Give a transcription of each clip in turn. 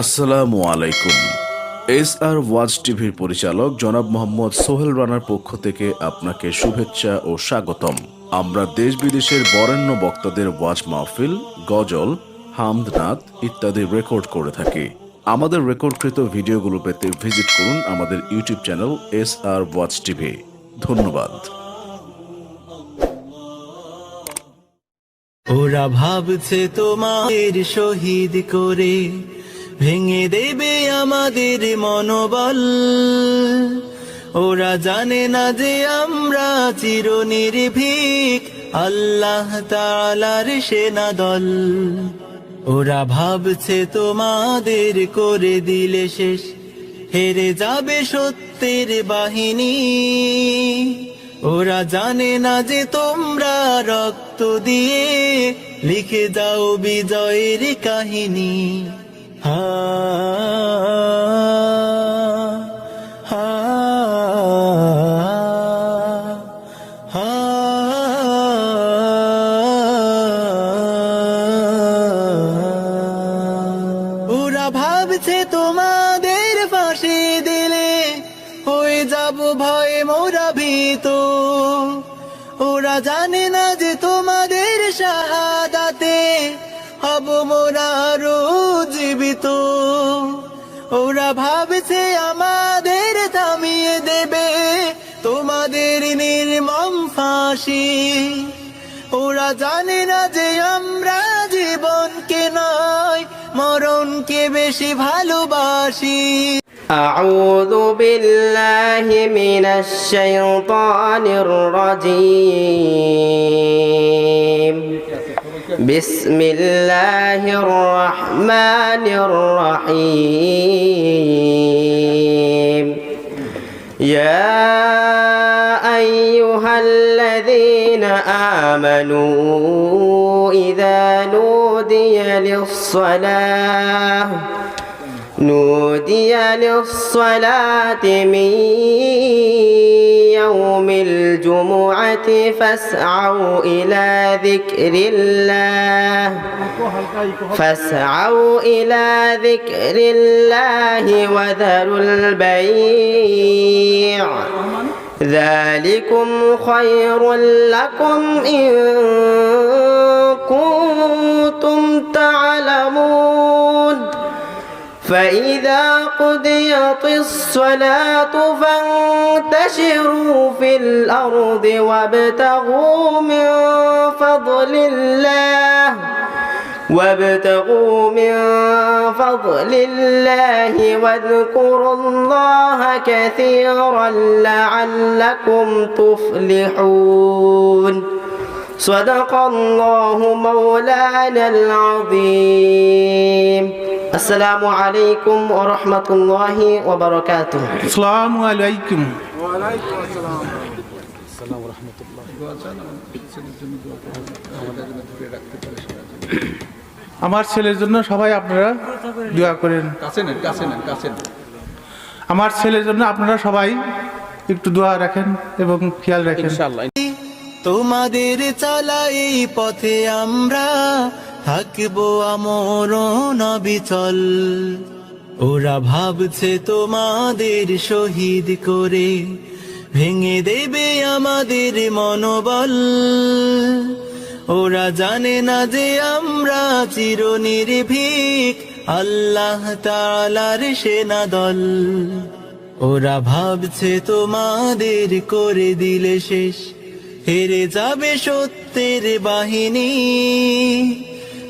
আসসালামু আলাইকুম। এস আর ওয়াজ টিভির পরিচালক জনাব মোহাম্মদ সোহেল রানার পক্ষ থেকে আপনাকে শুভেচ্ছা ও স্বাগতম। আমরা দেশ বিদেশের বরেণ্য বক্তাদের ওয়াজ মাহফিল, গজল হামদনাথ ইত্যাদি রেকর্ড করে থাকি। আমাদের রেকর্ডকৃত ভিডিওগুলো পেতে ভিজিট করুন আমাদের YouTube channel S R watch TV. ধন্যবাদ। ওরা ভাবছে তোমাদের শহীদ করে ভেঙে দেবে আমাদের মনোবল। ওরা জানে না যে আমরা চির নির্ভীক আল্লাহ তালার সেনা দল। ওরা ভাবছে তোমাদের করে দিলে শেষ। হেরে যাবে সত্যের বাহিনী। ওরা জানে না যে তোমরা রক্ত দিয়ে লিখে যাও বিজয়ের কাহিনী। হা জীবিত ওরা ভাবছে আমাদের থামিয়ে দেবে তোমাদের নির্মম ফাঁসি ওরা জানে না যে আমরা জীবনকে নয় মরণকে বেশি ভালোবাসি أعوذ بالله من الشيطان الرجيم بسم الله الرحمن الرحيم. يا أيها الذين آمنوا إذا نودي للصلاة نودي للصلاة من يوم الجمعة فاسعوا إلى ذكر الله. فاسعوا إلى ذكر الله وذروا البيع. ذلكم خير لكم إن كنتم تعلمون. فإذا قضيت الصلاة فانتشروا في الأرض وابتغوا من فضل الله وابتغوا من فضل الله واذكروا الله كثيرا لعلكم تفلحون. صدق الله مولانا العظيم. আসসালামু আলাইকুম ওয়া রাহমাতুল্লাহি ওয়া বারাকাতুহু। আসসালামু আলাইকুম। আসসালাম আসসালামু আমার ছেলের জন্য সবাই আপনারা দোয়া করেন। কাছে নেন কাছে আমার ছেলের জন্য আপনারা সবাই একটু দোয়া রাখেন এবং খেয়াল রাখেন। তোমাদের চালাই পথে আমরা থাকব আমর নবিচল ওরা ভাবছে তোমাদের শহীদ করে, ভেঙে দেবে আমাদের মনোবল। ওরা জানে না যে আমরা চির নির্ভীক আল্লাহ তালার সেনা দল। ওরা ভাবছে তোমাদের করে দিলে শেষ, হেরে যাবে সত্যের বাহিনী।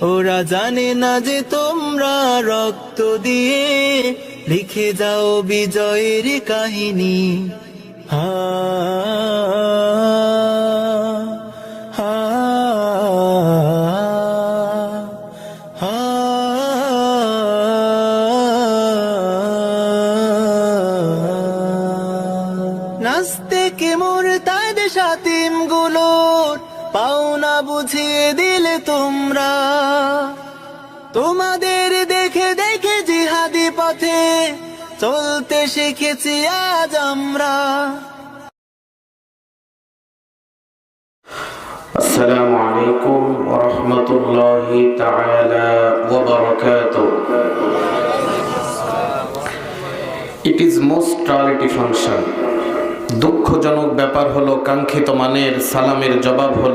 ওরা জানে না যে তোমরা রক্ত দিয়ে লিখে যাও বিজয়ের কাহিনী। হা কে মোর তাদ সাতিমগুলোর পাওনা বুঝিয়ে দিলে তোমরা তোমাদের দেখে দেখে জিহাদি পথে চলতে শিখেছি আজ আমরা السلام عليكم ورحمة الله تعالى وبركاته it is most priority function দুঃখজনক ব্যাপার হলো কাঙ্ক্ষিত মানের সালামের জবাব হলো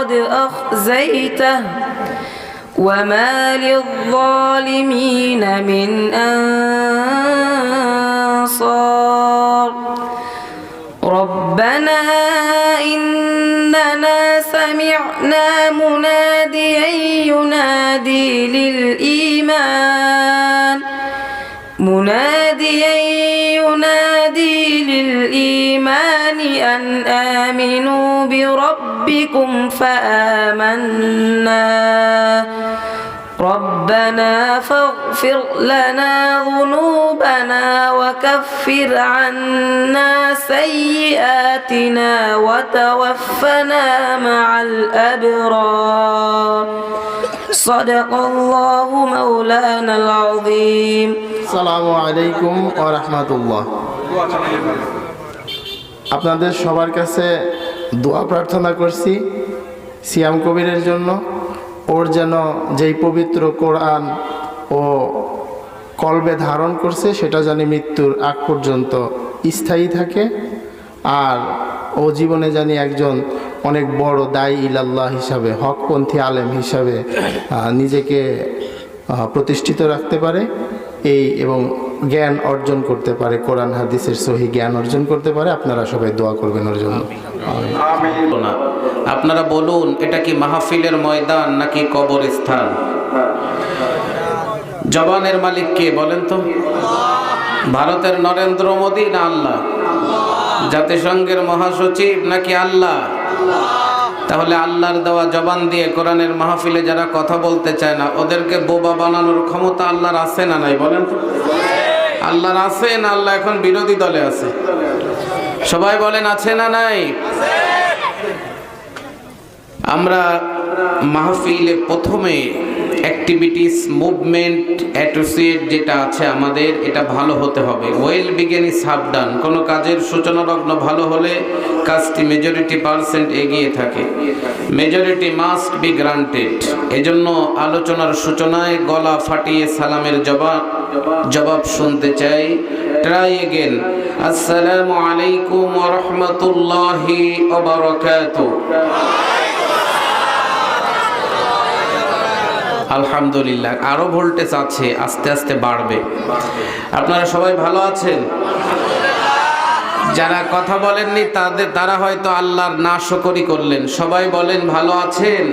فقد أخزيته وما للظالمين من أنصار. ربنا إننا سمعنا مناديا ينادي للإيمان. مناديا أن آمنوا بربكم فآمنا. ربنا فاغفر لنا ذنوبنا وكفر عنا سيئاتنا وتوفنا مع الأبرار. صدق الله مولانا العظيم. السلام عليكم ورحمة الله. আপনাদের সবার কাছে দোয়া প্রার্থনা করছি সিয়াম কবিরের জন্য। ওর যেন যেই পবিত্র কোরআন ও কলবে ধারণ করছে, সেটা জানি মৃত্যুর আগ পর্যন্ত স্থায়ী থাকে। আর ও জীবনে জানি একজন অনেক বড় দায়ী ইলাল্লাহ হিসাবে, হকপন্থী আলেম হিসাবে নিজেকে প্রতিষ্ঠিত রাখতে পারে। এই এবং জ্ঞান অর্জন করতে পারে, কোরআন, হাদিসের সহি জ্ঞান অর্জন করতে পারে, আপনারা সবাই দোয়া করবেন ওর জন্য। আপনারা বলুন, এটা কি মাহফিলের ময়দান নাকি কবরস্থান? জবানের মালিক কে বলেন তো? ভারতের নরেন্দ্র মোদী না আল্লাহ? জাতিসংঘের মহাসচিব নাকি আল্লাহ? তাহলে আল্লাহর দেওয়া জবান দিয়ে কোরআনের মাহফিলে যারা কথা বলতে চায় না, ওদেরকে বোবা বানানোর ক্ষমতা আল্লাহর আছে না নাই? বলেন আল্লাহর আছে না আল্লাহ এখন বিরোধী দলে আছে? সবাই বলেন আছে না নাই? আমরা মাহফিলে প্রথমে অ্যাক্টিভিটিস মুভমেন্ট অ্যাসোসিয়েট যেটা আছে আমাদের, এটা ভালো হতে হবে। Well begun is half done কোনো কাজের সূচনা লগ্ন ভালো হলে কাজটি মেজরিটি পার্সেন্ট এগিয়ে থাকে। মেজরিটি মাস্ট বি গ্রান্টেড এজন্য আলোচনার সূচনায় গলা ফাটিয়ে সালামের জবাব জবাব শুনতে চাই। ট্রাই এগেন আসসালামু আলাইকুম ওয়া রাহমাতুল্লাহি ওয়া বারাকাতুহু আলহামদুলিল্লাহ। আরও ভোল্টেজ আছে, আস্তে আস্তে বাড়বে। আপনারা সবাই ভালো আছেন? যারা কথা বলেননি, তাদের, তারা হয়তো আল্লাহর না শকরি করলেন। সবাই বলেন, ভালো আছেন?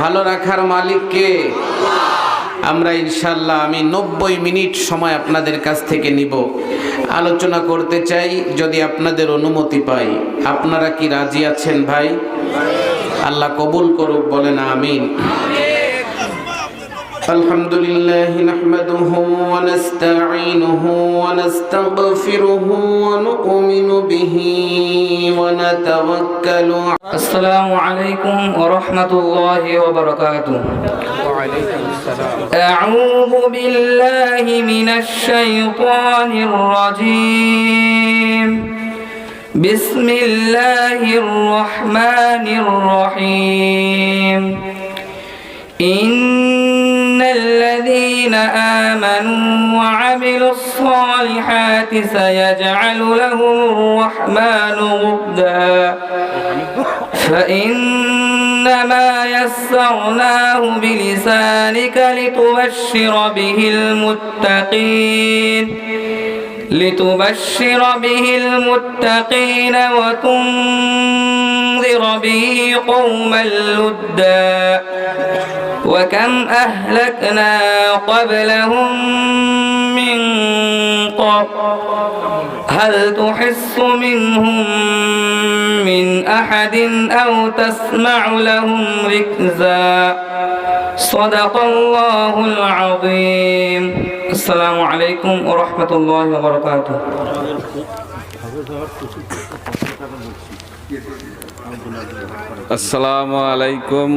ভালো রাখার মালিককে আমরা ইনশাল্লাহ আমি নব্বই মিনিট সময় আপনাদের কাছ থেকে নিব। আলোচনা করতে চাই, যদি আপনাদের অনুমতি পাই। আপনারা কি রাজি আছেন ভাই? আল্লাহ কবুল করুক, বলেন আমিন। الحمد لله نحمده ونستعينه ونستغفره ونؤمن به ونتوكل السلام عليكم ورحمة الله وبركاته. أعوذ بالله من الشيطان الرجيم. بسم الله الرحمن الرحيم. آمنوا وعملوا الصالحات سيجعل لهم الرحمن غدا فإنما يسرناه بلسانك لتبشر به المتقين. لتبشر به المتقين وتنذر به قوما لدا وكم أهلكنا قبلهم من قر هل تحس منهم من أحد أو تسمع لهم ركزا صدق الله العظيم السلام عليكم ورحمة الله وبركاته. আসসালামু আলাইকুম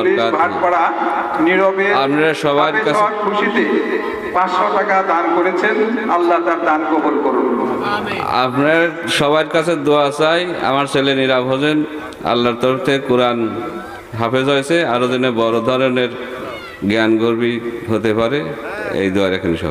টাকা আপনার সবার কাছে দোয়া চাই। আমার ছেলে নীরব হোসেন আল্লাহর তরফে কোরআন হাফেজ হয়েছে। আরও যেন বড় ধরনের জ্ঞান গর্বী হতে পারে এই দোয়া এখানে সব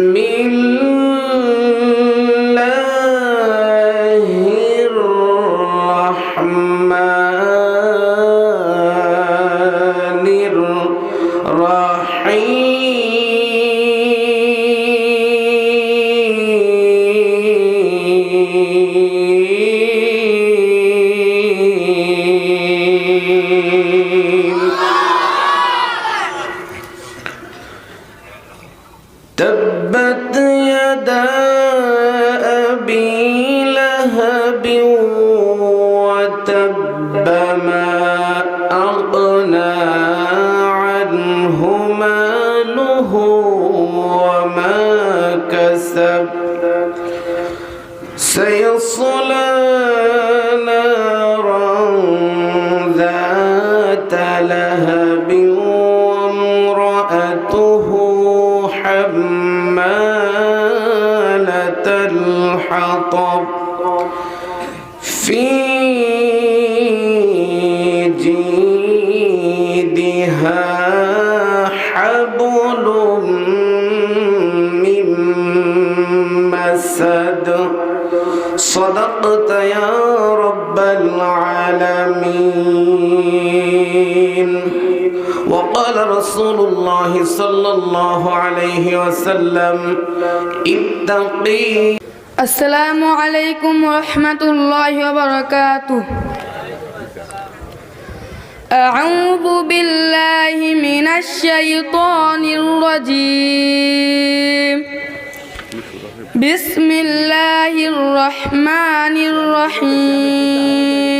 Bismillah. الحطب. في وقال رسول الله صلى الله عليه وسلم اتقي. السلام عليكم ورحمة الله وبركاته. أعوذ بالله من الشيطان الرجيم. بسم الله الرحمن الرحيم.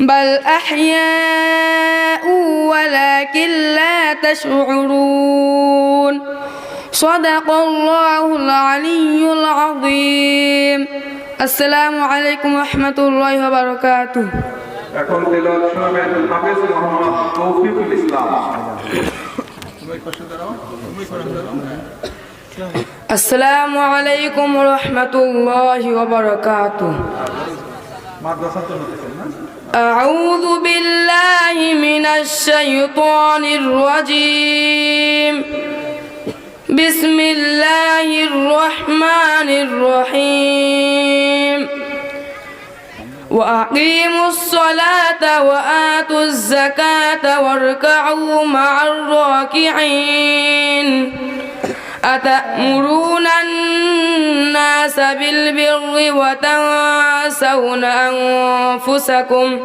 بل أحياء ولكن لا تشعرون صدق الله العلي العظيم السلام عليكم ورحمة الله وبركاته এখন তেলাওয়াত শোনাবেন হাফেজ মোহাম্মদ তৌফিকুল ইসলাম السلام عليكم ورحمة الله وبركاته أعوذ بالله من الشيطان الرجيم. بسم الله الرحمن الرحيم. وأقيموا الصلاة وآتوا الزكاة واركعوا مع الراكعين. أتأمرون الناس بالبر وتنسون أنفسكم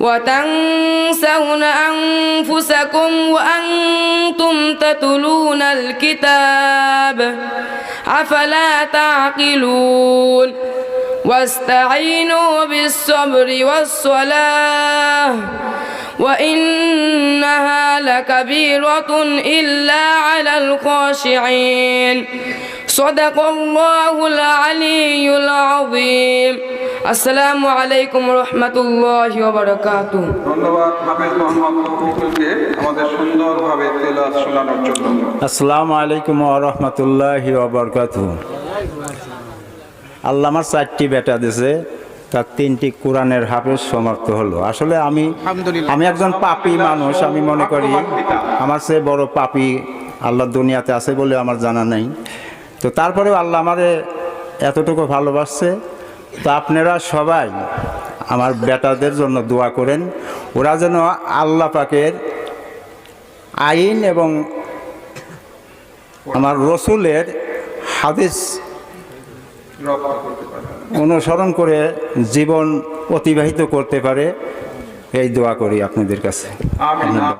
وتنسون أنفسكم وأنتم تتلون الكتاب أفلا تعقلون واستعينوا بالصبر والصلاة وإنها لكبيرة إلا على الخاشعين صدق الله العلي العظيم السلام عليكم ورحمة الله وبركاته ধন্যবাদ হাফেজ মোহাম্মদ ফখরুলকে আমাদের সুন্দরভাবে তেলাওয়াত শোনানোর জন্য আসসালামু আলাইকুম রহমতুল্লাহি ওবরকাত আল্লাহ আমার চারটি বেটা দিছে তার তিনটি কোরআনের হাফেজ সমাপ্ত হলো আসলে আমি আমি একজন পাপি মানুষ আমি মনে করি আমার চেয়ে বড় পাপি আল্লাহ দুনিয়াতে আছে বলে আমার জানা নেই তো তারপরেও আল্লাহ আমারে এতটুকু ভালোবাসছে। তো আপনারা সবাই আমার বেটাদের জন্য দোয়া করেন। ওরা যেন আল্লাহ পাকের আইন এবং আমার রসুলের হাদিস অনুসরণ করে জীবন অতিবাহিত করতে পারে, এই দোয়া করি আপনাদের কাছে।